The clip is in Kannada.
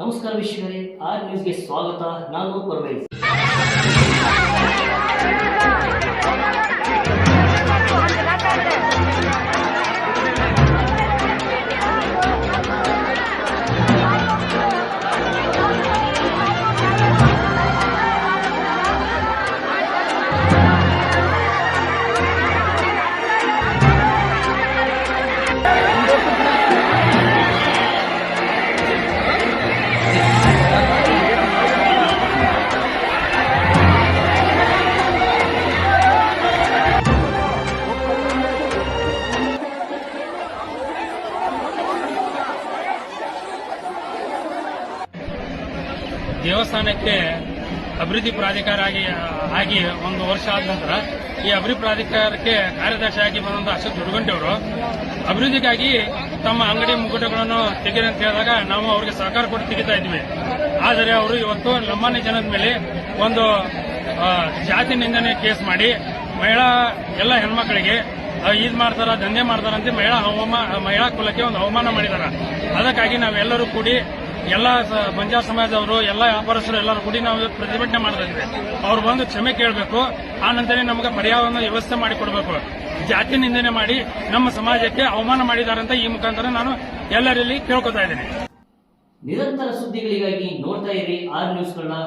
ನಮಸ್ಕಾರ ವೀಕ್ಷಕರೇ ಆರ್ ನ್ಯೂಸ್ಗೆ ಸ್ವಾಗತ ನಾನು ಪರ್ವೇಜ್ ದೇವಸ್ಥಾನಕ್ಕೆ ಅಭಿವೃದ್ಧಿ ಪ್ರಾಧಿಕಾರ ಆಗಿ ಆಗಿ ಒಂದು ವರ್ಷ ಆದ ನಂತರ ಈ ಅಭಿವೃದ್ಧಿ ಪ್ರಾಧಿಕಾರಕ್ಕೆ ಕಾರ್ಯದರ್ಶಿಯಾಗಿ ಬಂದಂತ ಅಶೋಕ್ ದುರ್ಗಂಟಿ ಅವರು, ಅಭಿವೃದ್ಧಿಗಾಗಿ ತಮ್ಮ ಅಂಗಡಿ ಮುಗುಟಗಳನ್ನು ತೆಗೀರಿ ಅಂತ ಹೇಳಿದಾಗ ನಾವು ಅವರಿಗೆ ಸಹಕಾರ ಕೊಟ್ಟು ತೆಗಿತಾ ಇದ್ವಿ. ಆದರೆ ಅವರು ಇವತ್ತು ಲಂಬಾಣಿ ಜನದ ಮೇಲೆ ಒಂದು ಜಾತಿ ನಿಂದನೆ ಕೇಸ್ ಮಾಡಿ ಮಹಿಳಾ ಎಲ್ಲ ಹೆಣ್ಮಕ್ಳಿಗೆ ಇದ್ ಮಾಡ್ತಾರ, ದಂಧೆ ಮಾಡ್ತಾರಂತೆ ಮಹಿಳಾ ಹವಾಮಾನ ಮಹಿಳಾ ಕುಲಕ್ಕೆ ಒಂದು ಅವಮಾನ ಮಾಡಿದಾರ. ಅದಕ್ಕಾಗಿ ನಾವೆಲ್ಲರೂ ಕೂಡಿ ಎಲ್ಲ ಬಂಜಾರ ಸಮಾಜದವರು, ಎಲ್ಲ ವ್ಯಾಪಾರಸ್ಥರು, ಎಲ್ಲರೂ ಕೂಡಿ ನಾವು ಪ್ರತಿಭಟನೆ ಮಾಡ್ತಾ ಇದ್ವಿ ಅವ್ರು ಬಂದು ಕ್ಷಮೆ ಕೇಳಬೇಕು. ಆ ನಂತರ ನಮಗೆ ಪರ್ಯಾಯವನ್ನು ವ್ಯವಸ್ಥೆ ಮಾಡಿಕೊಡಬೇಕು ಜಾತಿ ನಿಂದನೆ ಮಾಡಿ ನಮ್ಮ ಸಮಾಜಕ್ಕೆ ಅವಮಾನ ಮಾಡಿದಾರಂತ ಈ ಮುಖಾಂತರ ನಾನು ಎಲ್ಲರಲ್ಲಿ ಕೇಳ್ಕೊತಾ ಇದ್ದೀನಿ. ನಿರಂತರ ಸುದ್ದಿಗಳಿಗಾಗಿ ನೋಡ್ತಾ ಇರಿ ಆರ್ ನ್ಯೂಸ್ಗಳನ್ನ